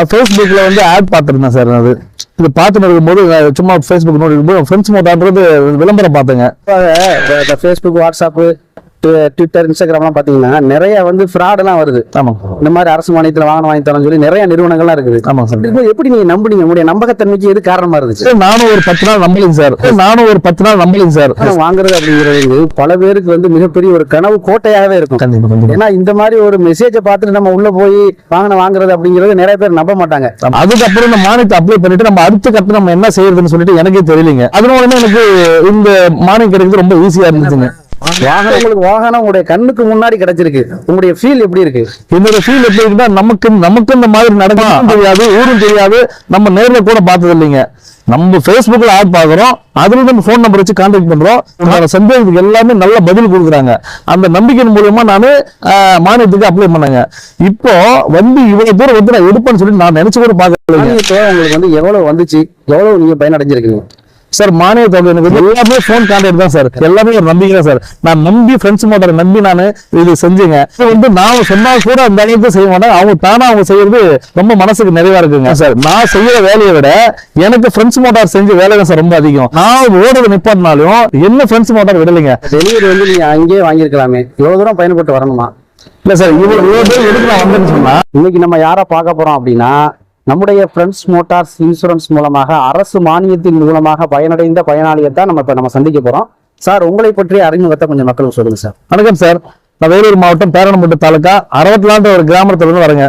நான் ஃபேஸ்புக்கில் வந்து ஆட் பார்த்துருந்தேன் சார் அது. இது பார்த்துட்டு இருக்கும்போது சும்மா ஃபேஸ்புக் நோட்டி இருக்கும்போது ஃப்ரெண்ட்ஸ் மோட்டான்றது விளம்பரம் பார்த்தேங்க. இந்த ஃபேஸ்புக் வாட்ஸ்அப்பு ட்விட்டர் இன்ஸ்டாகிராம்லாம் பார்த்தீங்கன்னா நிறைய வந்து ஃப்ராடெல்லாம் வருது. ஆமாங்க இந்த மாதிரி அரசு மானியத்தில் வாகனம் வாங்கி தரேன்னு சொல்லி நிறைய நிறுவனங்கள்லாம் இருக்குது. ஆமாங்க சார். எப்படி நீங்க நம்புனீங்க? உங்களுடைய நம்பகத்தன்மைக்கு எது காரணமா இருந்துச்சு? நானும் ஒரு பத்து நாள் நம்பலைங்க சார். நானும் ஒரு பத்து நாள் நம்பலைங்க சார். வாங்குறது அப்படிங்கிறது பல பேருக்கு வந்து மிகப்பெரிய ஒரு கனவு கோட்டையாகவே இருக்கும். ஏன்னா இந்த மாதிரி ஒரு மெசேஜை பார்த்துட்டு நம்ம உள்ள போய் வாகனம் வாங்குறது அப்படிங்கிறது நிறைய பேர் நம்ப மாட்டாங்க. அதுக்கப்புறம் இந்த மானியத்தை அப்ளை பண்ணிட்டு நம்ம அடுத்த கட்ட நம்ம என்ன செய்யறதுன்னு சொல்லிட்டு எனக்கே தெரியலங்க. அதனால எனக்கு இந்த மானியம் கிடைக்கிறது ரொம்ப ஈஸியா இருந்துச்சுங்க. வாகனம். உங்களுக்கு வாகனம் உங்களுடைய கண்ணுக்கு முன்னாடி கிடைச்சிருக்கு. உங்களுடைய ஃபீல் எப்படி இருக்கு? என்னோட ஃபீல் எப்படி இருக்குன்னா நமக்கு நமக்கு இந்த மாதிரி நடக்கும் தெரியாது ஊரும் தெரியாது. நம்ம நேர்ல கூட பார்த்தது இல்லைங்க. நம்ம Facebookல ஆட் பாக்குறோம் அதுல நம்ம ஃபோன் நம்பர் வச்சு கான்டாக்ட் பண்றோம். உங்களோட சந்தேகத்துக்கு எல்லாமே நல்ல பதில் கொடுக்குறாங்க. அந்த நம்பிக்கையின் மூலியமா நானு மானியத்துக்கு அப்ளை பண்ணேங்க. இப்போ வந்து இவ்வளவு தூரம் வந்து நான் எடுப்பேன்னு சொல்லி நான் நினைச்சு கூட மானியத்தோட உங்களுக்கு வந்து எவ்வளவு வந்துச்சு? எவ்வளவு நீங்க பயனடைஞ்சிருக்கீங்க? சார் மானிய தொகை எனக்கு வந்து எல்லாமே ஃபோன் கான்டாக்ட் தான் சார். எல்லாமே ஒரு நம்பிக்கை தான் சார். நான் நம்பி ஃப்ரெண்ட்ஸ் மோட்டரை நம்பி நான் இது செஞ்சேங்க. இது வந்து நான் சொன்னா கூட அந்த அளவுக்கு செய்ய மாட்டேன். அவங்க தானா அவங்க செய்யறது ரொம்ப மனசுக்கு நிறைவா இருக்குங்க சார். நான் செய்யற வேலையை விட எனக்கு ஃப்ரெண்ட்ஸ் மோட்டார் செஞ்ச வேலை தான் சார் ரொம்ப அதிகம். நான் ஓடுறது நிப்பாட்டினாலும் என்ன ஃப்ரெண்ட்ஸ் மோட்டார் விடலைங்க. டெலிவரி வந்து நீங்க அங்கேயே வாங்கியிருக்கலாமே. இவ்வளவு தூரம் பயன்பட்டு வரணுமா? இல்ல சார் இவ்வளவு இவ்வளவு நான் வந்தேன்னு சொன்னா இன்னைக்கு நம்ம யாரை பார்க்க போறோம் அப்படின்னா நம்முடைய ஃப்ரெண்ட்ஸ் மோட்டார்ஸ் இன்சூரன்ஸ் மூலமாக அரசு மானியத்தின் மூலமாக பயனடைந்த பயனாளியை தான் நம்ம இப்ப நம்ம சந்திக்க போறோம். சார் உங்களை பற்றிய அறிமுகத்தை கொஞ்சம் மக்களுக்கு சொல்லுங்க சார். வணக்கம் சார். நான் வேலூர் மாவட்டம் பேரணம்பட்டு தாலுக்கா அறுபத்தலான்ற ஒரு கிராமத்துல இருந்து வரேங்க.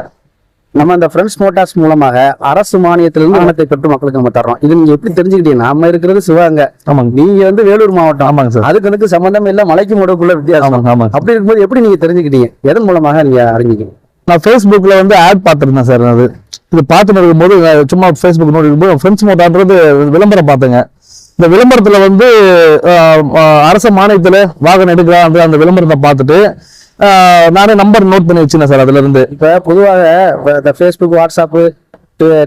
நம்ம இந்த ஃப்ரெண்ட்ஸ் மோட்டார்ஸ் மூலமாக அரசு மானியத்திலிருந்து பணத்தை பெற்று மக்களுக்கு நம்ம தர்றோம். இது நீங்க எப்படி தெரிஞ்சுக்கிட்டீங்க? நம்ம இருக்கிறது சிவகங்கை. ஆமாங்க. நீங்க வந்து வேலூர் மாவட்டம். ஆமாங்க சார். அதுக்கு எனக்கு சம்பந்தம் இல்ல மலைக்கு முடக்குள்ள வித்தியாசம். ஆமாங்க அப்படி இருக்கும்போது எப்படி நீங்க தெரிஞ்சுக்கிட்டீங்க? எதன் மூலமாக நீங்க அறிஞ்சிக்கீங்க? நான் ஃபேஸ்புக்கில் வந்து ஆட் பார்த்துருந்தேன் சார் அது. இது பார்த்துட்டு இருக்கும்போது சும்மா ஃபேஸ்புக் நோட் இருக்கும்போது ஃப்ரெண்ட்ஸ் மோட்டான்றது விளம்பரம் பார்த்தேங்க. இந்த விளம்பரத்தில் வந்து அரச மானியத்தில் வாகனம் எடுக்கிறான் அந்த விளம்பரத்தை பார்த்துட்டு நானே நம்பர் நோட் பண்ணி வச்சுனேன் சார் அதுல இருந்து. இப்ப பொதுவாக இந்த ஃபேஸ்புக் வாட்ஸ்அப்பு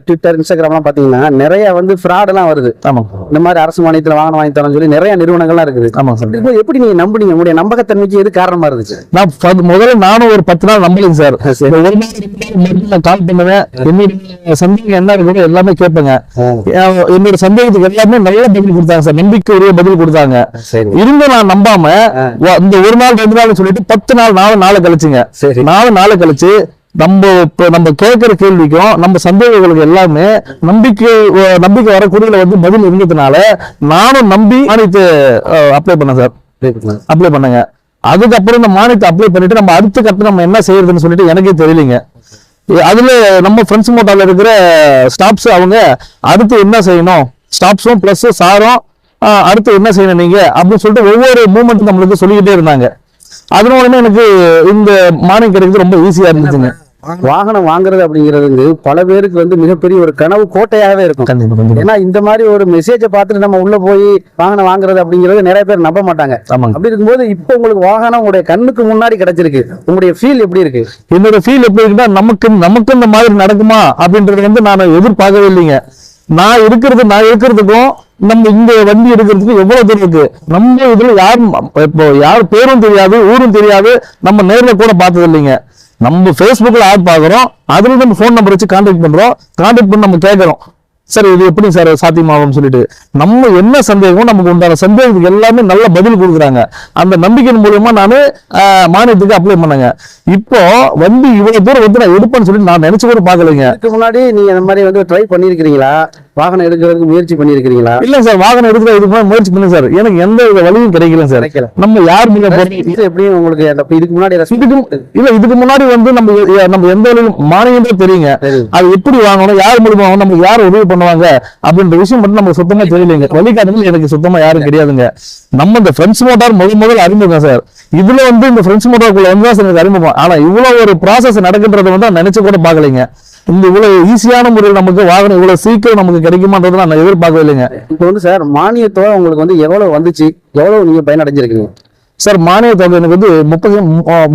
ட்விட்டர் இன்ஸ்டாகிராம்லாம் பாத்தீங்கன்னா நிறைய வந்து எல்லாம் வருது. ஆமாங்க இந்த மாதிரி அரசு மானியத்துல வாகனம் வாங்கி தரேன்னு சொல்லி நிறைய நிறுவனங்கள்லாம் இருக்குது. ஆமாங்க சார். இருக்கும்போது எப்படி நீங்க நம்புனீங்க? உங்களுடைய நம்பகத்தன்மைக்கு எது காரணமா இருந்துச்சு? நான் முதல்ல நானும் ஒரு பத்து நாள் நம்பலைங்க சார். ஒரு நான் கால் பண்ணுவேன் என்னுடைய சந்தேகம் என்ன இருக்குன்னு எல்லாமே கேட்பேங்க. என்னோட சந்தேகத்துக்கு எல்லாமே நல்ல பதில் கொடுத்தாங்க சார். நம்பிக்கை உரிய பதில் கொடுத்தாங்க. இருந்து நான் நம்பாம இந்த ஒரு நாள் ரெண்டு நாள் சொல்லிட்டு பத்து நாள் நாலு நாள் கழிச்சுங்க. சரி. நாலு நாள் கழிச்சு நம்ம இப்ப நம்ம கேட்கிற கேள்விக்கும் நம்ம சந்தேகங்களுக்கு எல்லாமே நம்பிக்கை நம்பிக்கை வரக்கூடியல வந்து பதில் இருந்ததுனால நானும் நம்பி மானியத்தை அப்ளை பண்ணேன் சார். அப்ளை பண்ணுங்க. அதுக்கப்புறம் இந்த மானியத்தை அப்ளை பண்ணிட்டு நம்ம அடுத்த கட்ட நம்ம என்ன செய்யறதுன்னு சொல்லிட்டு எனக்கே தெரியலைங்க. அதுல நம்ம ஃப்ரெண்ட்ஸ் மோட்டார்ல இருக்கிற ஸ்டாப்ஸ் அவங்க அடுத்து என்ன செய்யணும்? ஸ்டாப்ஸும் பிளஸ் சாரும் அடுத்து என்ன செய்யணும் நீங்க? அப்படின்னு சொல்லிட்டு ஒவ்வொரு மூமெண்ட் நம்மளுக்கு சொல்லிக்கிட்டே இருந்தாங்க. அதனால எனக்கு இந்த மானியம் கிடைக்கிறது ரொம்ப ஈஸியா இருந்துச்சுங்க வாகனம் வாங்குறது அப்படிங்கிறது பல பேருக்கு வந்து மிகப்பெரிய ஒரு கனவு கோட்டையாகவே இருக்கும். ஏன்னா இந்த மாதிரி ஒரு மெசேஜை பார்த்துட்டு நம்ம உள்ள போய் வாகனம் வாங்குறது அப்படிங்கிறது நிறைய பேர் நம்ப மாட்டாங்க. அப்படி இருக்கும்போது இப்போ உங்களுக்கு வாகனம் உங்களுடைய கண்ணுக்கு முன்னாடி கிடைச்சிருக்கு. உங்களுடைய ஃபீல் எப்படி இருக்கு? என்னோட ஃபீல் எப்படி இருக்குன்னா நமக்கு நமக்கு இந்த மாதிரி நடக்குமா அப்படின்றது வந்து நான் எதிர்பார்க்கவே இல்லைங்க. நான் இருக்கிறது நான் இருக்கிறதுக்கும் நம்ம இந்த வண்டி எடுக்கிறதுக்கும் எவ்வளவு தூரம் இருக்கு? நம்ம இதுல யாரும் இப்போ யார் பேரும் தெரியாது ஊரும் தெரியாது நம்ம நேர்ல கூட பார்த்தது இல்லைங்க நம்ம ஃபேஸ்புக்கில் ஆட் பார்க்குறோம் அதில் நம்ம ஃபோன் நம்பர் வச்சு கான்டாக்ட் பண்ணுறோம் கான்டாக்ட் பண்ணி நம்ம கேட்குறோம் சார் இது எப்படி சார் சாத்தியமாகும்னு சொல்லிட்டு. நம்ம என்ன சந்தேகமோ நமக்கு உண்டான சந்தேகத்துக்கு எல்லாமே நல்ல பதில் கொடுக்குறாங்க. அந்த நம்பிக்கையின் மூலயமா நான் மானியத்துக்கு அப்ளை பண்ணேங்க. இப்போ வண்டி இவ்வளவு தூரம் வந்து நான் எடுப்பேன்னு சொல்லி நான் நினைச்சு கூட பார்க்கலைங்க. முன்னாடி நீங்க இந்த மாதிரி வந்து ட்ரை பண்ணியிருக்கிறீங்களா வாகனம் எடுக்கிறதுக்கு முயற்சி பண்ணியிருக்கிறீங்களா? இல்ல சார் வாகனம் எடுக்கிற முன்னாடி முயற்சி பண்ணு சார். எனக்கு எந்த வழியும் கிடைக்கல சார். நம்ம யார் இது எப்படியும் உங்களுக்கு இதுக்கு முன்னாடி இல்ல இதுக்கு முன்னாடி வந்து நம்ம நம்ம எந்த மானியம் தெரியுங்க. அது எப்படி வாங்கணும் யார் வாங்கணும் நமக்கு யார் உதவி பண்ணுவாங்க அப்படின்ற விஷயம் மட்டும் நமக்கு சுத்தமா தெரியலைங்க. வழிகாட்டுதல் எனக்கு சுத்தமா யாரும் கிடையாதுங்க. நம்ம இந்த ஃப்ரெண்ட்ஸ் மோட்டார் முதல் முதல் அறிமுகம் சார். இதுல வந்து இந்த ஃப்ரெண்ட்ஸ் மோட்டாருக்குள்ள வந்து தான் சார் எனக்கு அறிமுகம். ஆனா இவ்வளவு ஒரு ப்ராசஸ் நடக்குன்றத வந்து நான் நினைச்சு கூட பார்க்கலைங்க. இந்த இவ்வளவு ஈஸியான முறையில் நமக்கு வாகனம் இவ்வளவு சீக்கிரம் நமக்கு கிடைக்குமான்றதை நான் எதிர்பார்க்கவே இல்லைங்க. இப்போ வந்து சார் மானியத்தோட உங்களுக்கு வந்து எவ்வளவு வந்துச்சு? எவ்வளவு நீங்க பயனடைஞ்சிருக்கீங்க? சார் மானிய தொகை எனக்கு வந்து முப்பது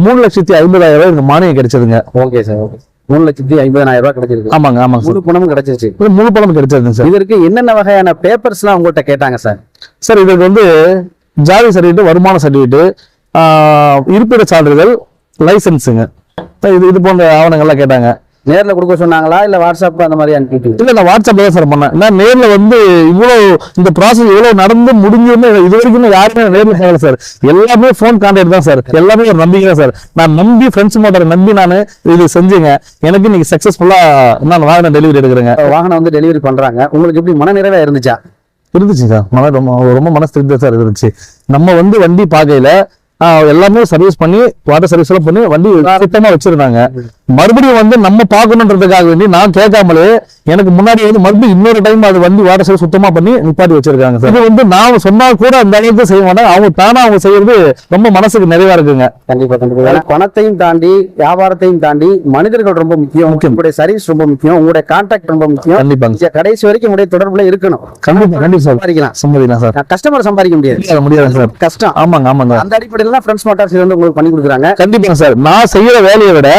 மூணு லட்சத்தி ஐம்பதாயிரம் ரூபாய் எனக்கு மானியம் கிடைச்சதுங்க. ஓகே சார் ஓகே மூணு லட்சத்தி ஐம்பதாயிரம் ரூபாய் கிடைச்சிருக்கு. ஆமாங்க ஆமாங்க முழு பணமும் கிடைச்சிருச்சு. முழு பணம் கிடைச்சதுங்க சார். இதற்கு என்னென்ன வகையான பேப்பர்ஸ் எல்லாம் உங்கள்கிட்ட கேட்டாங்க சார்? சார் இதுக்கு வந்து ஜாதி சர்டிஃபிகேட் வருமான சர்டிஃபிகேட் இருப்பிட சான்றிதழ் லைசன்ஸுங்க. இது இது போன்ற ஆவணங்கள்லாம் கேட்டாங்க. நேர்ல கொடுக்க சொன்னாங்களா இல்ல வாட்ஸ்அப் அந்த மாதிரி அனுப்பிட்டு இல்ல நான் வாட்ஸ்அப்ல தான் சார் பண்ணேன். நான் நேர்ல வந்து இவ்வளவு இந்த ப்ராசஸ் இவ்வளவு நடந்து முடிஞ்சுன்னு இது வரைக்கும் யாருமே நேர்ல போகல சார் எல்லாமே ஃபோன் கான்டாக்ட் தான் சார் எல்லாமே ஒரு நம்பிக்கை தான் சார் நான் நம்பி ஃப்ரெண்ட்ஸ் மோட்டரை நம்பி நான் இது செஞ்சேங்க. எனக்கு இன்னைக்கு சக்சஸ்ஃபுல்லா நான் வாகனம் டெலிவரி எடுக்கிறேங்க. வாகனம் வந்து டெலிவரி பண்றாங்க. உங்களுக்கு எப்படி மன நிறைவா இருந்துச்சா? இருந்துச்சு சார் மன ரொம்ப ரொம்ப மனசு திருப்தியா சார் இருந்துச்சு. நம்ம வந்து வண்டி பார்க்கையில எல்லாமே சர்வீஸ் பண்ணி வாட்டர் சர்வீஸ் எல்லாம் பண்ணி வண்டி சுத்தமா வச்சிருந்தாங்க. மறுபடியும் வந்து நம்ம பார்க்கணுன்றதுக்காக வேண்டி நான் கேட்காமலே எனக்கு முன்னாடி வந்து மறுபடியும் இன்னொரு டைம் அது வண்டி வாட்டர் சுத்தமா பண்ணி நிப்பாட்டி வச்சிருக்காங்க சார். இது வந்து நான் சொன்னா கூட அந்த அளவுக்கு செய்ய மாட்டேன். அவங்க தானா அவங்க செய்யறது ரொம்ப மனசுக்கு நிறைவா இருக்குங்க. கண்டிப்பா கண்டிப்பா. பணத்தையும் தாண்டி வியாபாரத்தையும் தாண்டி மனிதர்கள் ரொம்ப முக்கியம். உங்களுடைய சர்வீஸ் ரொம்ப முக்கியம். உங்களுடைய கான்டாக்ட் ரொம்ப முக்கியம். கண்டிப்பாங்க. இங்க கடைசி வரைக்கும் உங்களுடைய தொடர்புல இருக்கணும். கண்டிப்பா கண்டிப்பா சம்பாதிக்கலாம். சம்மதிதான் சார். கஸ்டமர் சம்பாதிக்க முடியாது. முடியாது, முடியாது சார். கஷ்டம். ஆமாங்க ஆமாங்க. அந்த அடிப்படையில தான் ஃப்ரெண்ட்ஸ் மோட்டார்ஸ் வந்து உங்களுக்கு பண்ணி கொடுக்குறாங்க. கண்டிப்பா சார். நான் செய்யற வேலையை விட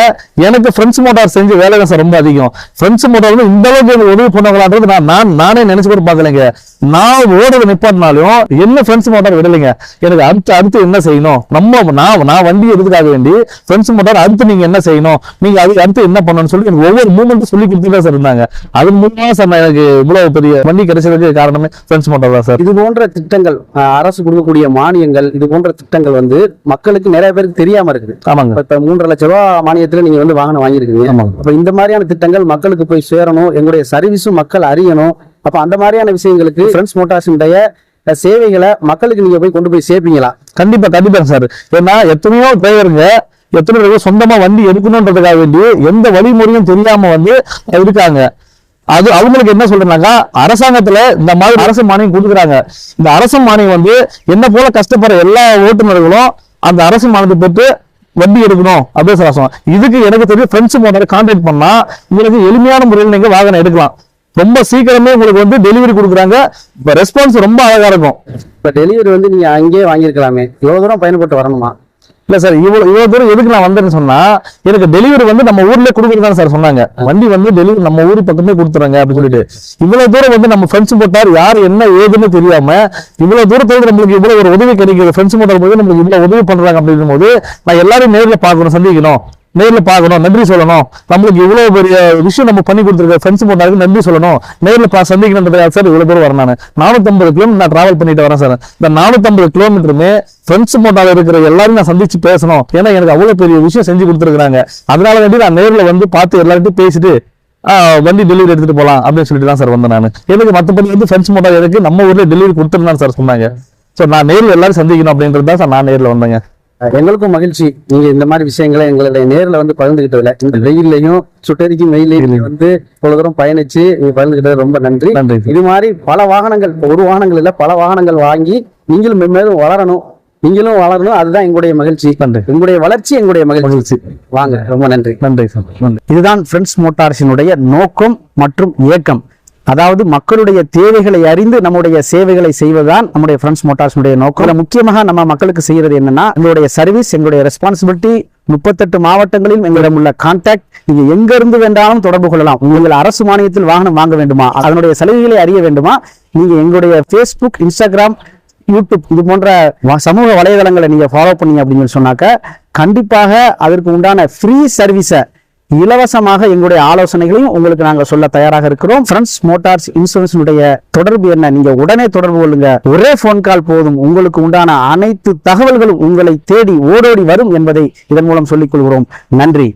எனக்கு ஃப்ரெண்ட்ஸ் மோட்டார் செஞ்சு வேலை காசு ரொம்ப அதிகம். ஃப்ரெண்ட்ஸ் மோட்டார் வந்து இந்த அளவுக்கு உதவி பண்ணுவாங்களான்றது நான் நான் நானே நினைச்சு கூட பார்க்கலைங்க. நான் ஓடுறது நிப்பாட்டினாலும் என்ன ஃப்ரெண்ட்ஸ் மோட்டார் விடலைங்க. எனக்கு அடுத்து அடுத்து என்ன செய்யணும்? நம்ம நான் நான் வண்டி எடுத்துக்காக வேண்டி ஃப்ரெண்ட்ஸ் மோட்டார் அடுத்து நீங்க என்ன செய்யணும்? நீங்க அது அடுத்து என்ன பண்ணணும்னு சொல்லி எனக்கு ஒவ்வொரு மூமெண்ட்டும் சொல்லி கொடுத்துட்டு சார் இருந்தாங்க. அது மூலமா சார் எனக்கு இவ்வளவு பெரிய வண்டி கிடைச்சதுக்கு காரணமே ஃப்ரெண்ட்ஸ் மோட்டார் தான் சார் இது போன்ற திட்டங்கள் அரசு கொடுக்கக்கூடிய மானியங்கள் இது போன்ற திட்டங்கள் வந்து மக்களுக்கு நிறைய பேருக்கு தெரியாம இருக்குது. ஆமாங்க. இப்ப- மூன்றரை லட்ச ரூபா மானியத்துல நீங்க வந்து வாகனம் வாங்கியிருக்கீங்க. அப்ப இந்த மாதிரியான திட்டங்கள் மக்களுக்கு போய் சேரணும். எங்களுடைய சர்வீஸும் மக்கள் அறியணும். அப்ப அந்த மாதிரியான விஷயங்களுக்கு ஃப்ரெண்ட்ஸ் மோட்டார்ஸினுடைய சேவைகளை மக்களுக்கு நீங்க போய் கொண்டு போய் சேர்ப்பீங்களா? கண்டிப்பா கண்டிப்பா சார் ஏன்னா எத்தனையோ பேருங்க எத்தனையோ பேருக்கு சொந்தமா வண்டி எடுக்கணுன்றதுக்காக வேண்டி எந்த வழிமுறையும் தெரியாம வந்து இருக்காங்க. அது அவங்களுக்கு என்ன சொல்றாங்க அரசாங்கத்துல இந்த மாதிரி அரசு மானியம் கொடுக்குறாங்க. இந்த அரசு மானியம் வந்து என்ன போல கஷ்டப்படுற எல்லா ஓட்டுநர்களும் அந்த அரசு மானியத்தை பெற்று வண்டி எடுக்கணும். அப்படின்னு சொல்ல இதுக்கு எனக்கு தெரியும் ஃப்ரெண்ட்ஸ் மோட்டார் கான்டாக்ட் பண்ணா உங்களுக்கு எளிமையான முறையில் நீங்க வாகனம் எடுக்கலாம். ரொம்ப சீக்கிரமே உங்களுக்கு வந்து டெலிவரி கொடுக்குறாங்க. ரெஸ்பான்ஸ் ரொம்ப அழகா இருக்கும். இப்ப டெலிவரி வந்து நீங்க அங்கேயே வாங்கியிருக்கலாமே. இவ்வளவு தூரம் பயணப்பட்டு வரணுமா? இல்ல சார் இவ்வளவு இவ்வளவு தூரம் எதுக்கு நான் வந்தேன்னு சொன்னா எனக்கு டெலிவரி வந்து நம்ம ஊர்ல கொடுக்குறதா சார் சொன்னாங்க. வண்டி வந்து டெலிவரி நம்ம ஊர் பக்கமே கொடுத்துறாங்க அப்படின்னு சொல்லிட்டு. இவ்வளவு தூரம் வந்து நம்ம ஃப்ரெண்ட்ஸ் போட்டார் யார் என்ன ஏதுன்னு தெரியாம இவ்வளவு தூரத்துல நம்மளுக்கு இவ்வளவு ஒரு உதவி கிடைக்குது. ஃப்ரெண்ட்ஸ் போட்டார் போது நம்மளுக்கு இவ்வளவு உதவி பண்றாங்க அப்படின்னும் போது நான் எல்லாரையும் நேர்ல பார்க்கணும் சந்திக்கணும். நேரில் பார்க்கணும் நன்றி சொல்லணும். நம்மளுக்கு இவ்வளோ பெரிய விஷயம் நம்ம பண்ணி கொடுத்துருக்க ஃப்ரெண்ட்ஸ் போட்டாருக்கு நன்றி சொல்லணும். நேரில் பா சந்திக்கணுன்றதுக்காக சார் இவ்வளோ தூரம் வரேன் நான். நானூற்றம்பது கிலோமீட்டர் நான் ட்ராவல் பண்ணிட்டு வரேன் சார் இந்த நானூற்றம்பது கிலோமீட்டருமே ஃப்ரெண்ட்ஸ் மோட்டால இருக்கிற எல்லாரும் நான் சந்திச்சு பேசணும். ஏன்னா எனக்கு அவ்வளோ பெரிய விஷயம் செஞ்சு கொடுத்துருக்காங்க அதனால வேண்டி நான் நேரில் வந்து பார்த்து எல்லார்ட்டையும் பேசிட்டு வண்டி டெலிவரி எடுத்துட்டு போகலாம் அப்படின்னு சொல்லிட்டு தான் சார் வந்தேன் நான். எனக்கு மற்றபடி வந்து ஃப்ரெண்ட்ஸ் மோட்டார் எதுக்கு நம்ம ஊரில் டெலிவரி கொடுத்துருந்தான் சார் சொன்னாங்க. ஸோ நான் நேரில் எல்லாரும் சந்திக்கணும் அப்படின்றது தான் சார் நான் நேரில் வந்தேங்க. எங்களுக்கும் மகிழ்ச்சி. நீங்க இந்த மாதிரி விஷயங்களை எங்களுடைய நேர்ல வந்து பகிர்ந்துகிட்டதுல. இந்த வெயில்லையும் சுட்டரிக்கும் வெயிலையும் வந்து இவ்வளவு தூரம் பயணிச்சு நீங்க பகிர்ந்துகிட்டது ரொம்ப நன்றி. நன்றி. இது மாதிரி பல வாகனங்கள் ஒரு வாகனங்கள் இல்ல பல வாகனங்கள் வாங்கி நீங்களும் மென்மேலும் வளரணும். நீங்களும் வளரணும் அதுதான் எங்களுடைய மகிழ்ச்சி. நன்றி. உங்களுடைய வளர்ச்சி எங்களுடைய மகிழ்ச்சி. வாங்க ரொம்ப நன்றி. நன்றி இதுதான் ஃப்ரெண்ட்ஸ் மோட்டார்ஸினுடைய நோக்கம் மற்றும் இயக்கம். அதாவது மக்களுடைய தேவைகளை அறிந்து நம்முடைய சேவைகளை செய்வதுதான் நம்முடைய ஃப்ரெண்ட்ஸ் மோட்டார்ஸுடைய நோக்கம். முக்கியமாக நம்ம மக்களுக்கு செய்யறது என்னன்னா எங்களுடைய சர்வீஸ் எங்களுடைய ரெஸ்பான்சிபிலிட்டி முப்பத்தெட்டு மாவட்டங்களில் எங்களிடம் உள்ள கான்டாக்ட் நீங்க எங்க இருந்து வேண்டாலும் தொடர்பு கொள்ளலாம். உங்கள் அரசு மானியத்தில் வாகனம் வாங்க வேண்டுமா? அதனுடைய சலுகைகளை அறிய வேண்டுமா? நீங்க எங்களுடைய ஃபேஸ்புக் இன்ஸ்டாகிராம் யூடியூப் இது போன்ற வ- சமூக வலைதளங்களை நீங்க ஃபாலோ பண்ணீங்க அப்படின்னு சொன்னாக்க கண்டிப்பாக அதற்கு உண்டான ஃப்ரீ சர்வீஸை இலவசமாக எங்களுடைய ஆலோசனைகளையும் உங்களுக்கு நாங்க சொல்ல தயாராக இருக்கிறோம். ஃப்ரெண்ட்ஸ் மோட்டார்ஸ் இன்சூரன்ஸினுடைய தொடர்பு என்ன? நீங்க உடனே தொடர்பு கொள்ளுங்க. ஒரே போன் கால் போதும். உங்களுக்கு உண்டான அனைத்து தகவல்களும் உங்களை தேடி ஓடோடி வரும் என்பதை இதன் மூலம் சொல்லிக் கொள்கிறோம். நன்றி.